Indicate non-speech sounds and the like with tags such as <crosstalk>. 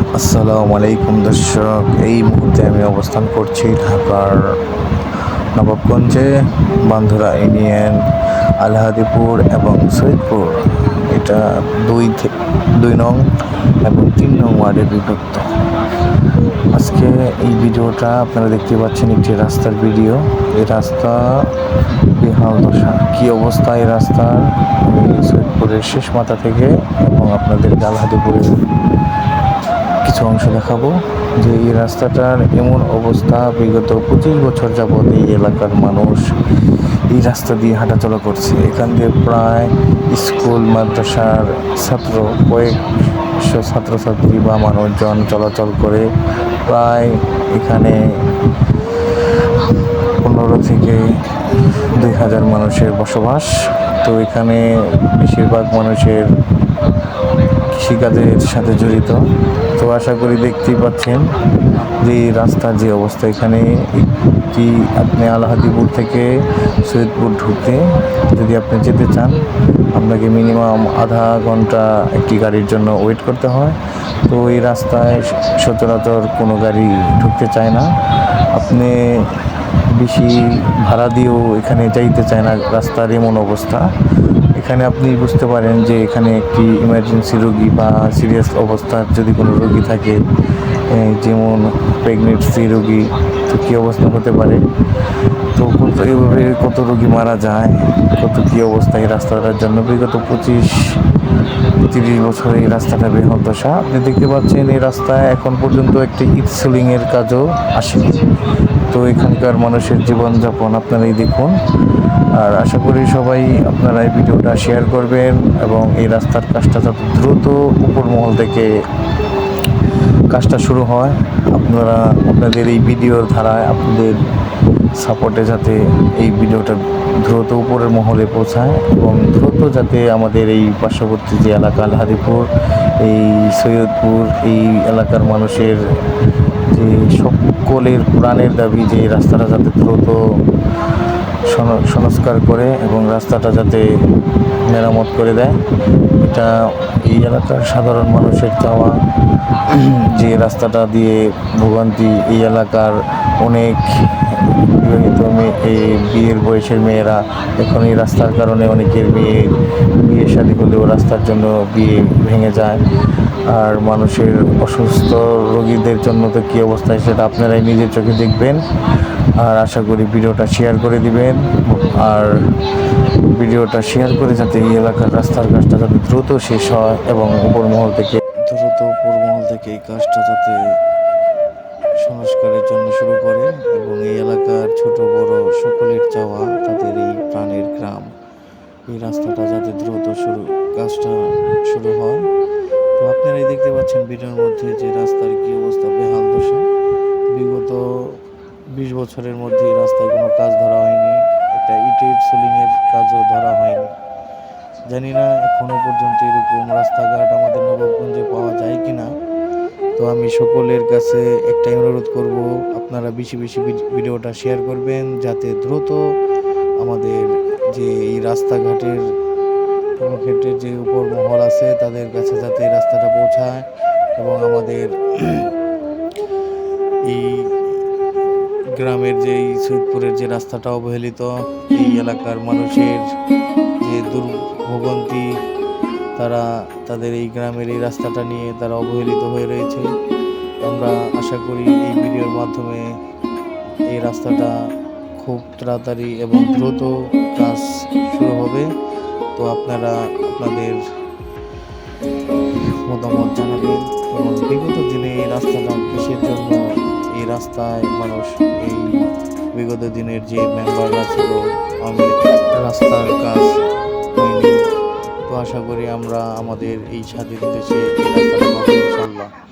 আসসালামু আলাইকুম দর্শক, এই মুহূর্তে আমি অবস্থান করছি ঢাকার নবাবগঞ্জে বান্ধুরা ইউনিয়ন, আলহাদিপুর এবং সৈয়দপুর। এটা দুই দুই নং এবং তিন নং ওয়ার্ডে বিভক্ত। আজকে এই ভিডিওটা আপনারা দেখতে পাচ্ছেন একটি রাস্তার ভিডিও। এই রাস্তা বেহাল দশা। কী অবস্থা এই রাস্তার আমি সৈয়দপুরের শেষ মাথা থেকে এবং আপনাদের আলহাদিপুরের কিছু অংশ দেখাবো যে এই রাস্তাটার এমন অবস্থা বিগত পঁচিশ বছর যাবৎ এই এলাকার মানুষ এই রাস্তা দিয়ে হাঁটাচলা করছে। এখান দিয়ে প্রায় স্কুল, মাদ্রাসার ছাত্র, কয়েকশো ছাত্রছাত্রী বা মানুষজন চলাচল করে প্রায় এখানে পনেরো থেকে দুই হাজার মানুষের বসবাস। তো এখানে বেশিরভাগ মানুষের কৃষিকাজের সাথে জড়িত। তো আশা করি দেখতেই পাচ্ছেন যে রাস্তার যে অবস্থা, এখানে একটি আপনি আলহাদিপুর থেকে সৈয়দপুর ঢুকতে যদি আপনি যেতে চান, আপনাকে মিনিমাম আধা ঘণ্টা একটি গাড়ির জন্য ওয়েট করতে হয়। তো এই রাস্তায় সচরাচর কোনো গাড়ি ঢুকতে চায় না। আপনি বেশি ভাড়া দিয়েও এখানে যাইতে চায় না, রাস্তার এমন অবস্থা। এখানে আপনি বুঝতে পারেন যে এখানে একটি ইমার্জেন্সি রোগী বা সিরিয়াস অবস্থার যদি কোনো রোগী থাকে যেমন প্রেগনেন্সি রোগী তো কী অবস্থা হতে পারে? তো কত এইভাবে কত রোগী মারা যায়? কত কী অবস্থা এই রাস্তাটার জন্য? বিগত পঁচিশ, তিরিশ বছর এই রাস্তাটা বেহল দশা। আপনি দেখতে পাচ্ছেন এই রাস্তায় এখন পর্যন্ত একটি ইট সিলিংয়ের কাজও আসেনি। তো এখানকার মানুষের জীবনযাপন আপনারাই দেখুন। আর আশা করি সবাই আপনারা এই ভিডিওটা শেয়ার করবেন এবং এই রাস্তার কাজটা যত দ্রুত উপর মহল থেকে কাজটা শুরু হয়, আপনারা, আপনাদের এই ভিডিওর ধারায় আপনাদের সাপোর্টে যাতে এই ভিডিওটা দ্রুত উপরের মহলে পৌঁছায় এবং দ্রুত যাতে আমাদের এই পার্শ্ববর্তী যে এলাকা, আলহাদিপুর, এই সৈয়দপুর, এই এলাকার মানুষের যে সকলের প্রাণের দাবি যে রাস্তাটা যাতে দ্রুত সংস্কার করে এবং রাস্তাটা যাতে মেরামত করে দেয়। এটা এই এলাকার সাধারণ মানুষের চাওয়া। <clears throat> যে রাস্তাটা দিয়ে ভোগান্তি এই এলাকার অনেক বিবাহিত মেয়ে বিয়ের বয়সের মেয়েরা এখন এই রাস্তার কারণে অনেকের বিয়ে বিয়ে শাদী হলেও রাস্তার জন্য বিয়ে ভেঙে যায়। আর মানুষের অসুস্থ রোগীদের জন্য তো কী অবস্থায় সেটা আপনারাই নিজের চোখে দেখবেন। আর আশা করি ভিডিওটা শেয়ার করে দিবেন। আর ভিডিওটা শেয়ার করে যাতে এই এলাকার রাস্তার কাজটা যাতে দ্রুত শেষ হয় এবং উপর মহল থেকে দ্রুত উপর মহল থেকে এই কাজটা যাতে সংস্কারের জন্য শুরু করে এবং এই এলাকার ছোট বড় সকলের চাওয়া, তাদের এই প্রাণের গ্রাম, এই রাস্তাটা যাতে দ্রুত শুরু, কাজটা শুরু হয়। তো আপনারাই দেখতে পাচ্ছেন ভিডিওর মধ্যে যে রাস্তার কি অবস্থা। বেহাল দশা। বিগত বিশ বছরের মধ্যে রাস্তায় কোনো কাজ ধরা হয়নি। একটা ইটের সোলিংয়ের কাজও ধরা হয়নি। জানি না এখনও পর্যন্ত এরকম রাস্তাঘাট আমাদের নবাবগঞ্জে পাওয়া যায় কি না তো আমি সকলের কাছে একটাই অনুরোধ করব, আপনারা বেশি বেশি ভিড- ভিডিওটা শেয়ার করবেন যাতে দ্রুত আমাদের যে এই রাস্তাঘাটের কোনো ক্ষেত্রে যে উপর মহল আছে, তাদের কাছে যাতে রাস্তাটা পৌঁছায় এবং আমাদের এই গ্রামের যে এই সৈয়দপুরের যে রাস্তাটা অবহেলিত, এই এলাকার মানুষের যে দুর্ভোগান্তি, তারা, তাদের এই গ্রামের এই রাস্তাটা নিয়ে তারা অবহেলিত হয়ে রয়েছে। আমরা আশা করি এই ভিডিওর মাধ্যমে এই রাস্তাটা খুব তাড়াতাড়ি এবং দ্রুত কাজ শুরু আপনারা আপনাদের মতামত জানাবেন এবং বিগত দিনে এই রাস্তাটা কিসের জন্য এই রাস্তায় মানুষ এই বিগত দিনের যে মেম্বাররা ছিল আমি রাস্তার কাজ তো আশা করি আমরা আমাদের এই স্বাধীন দেশে রাস্তাটা পাবো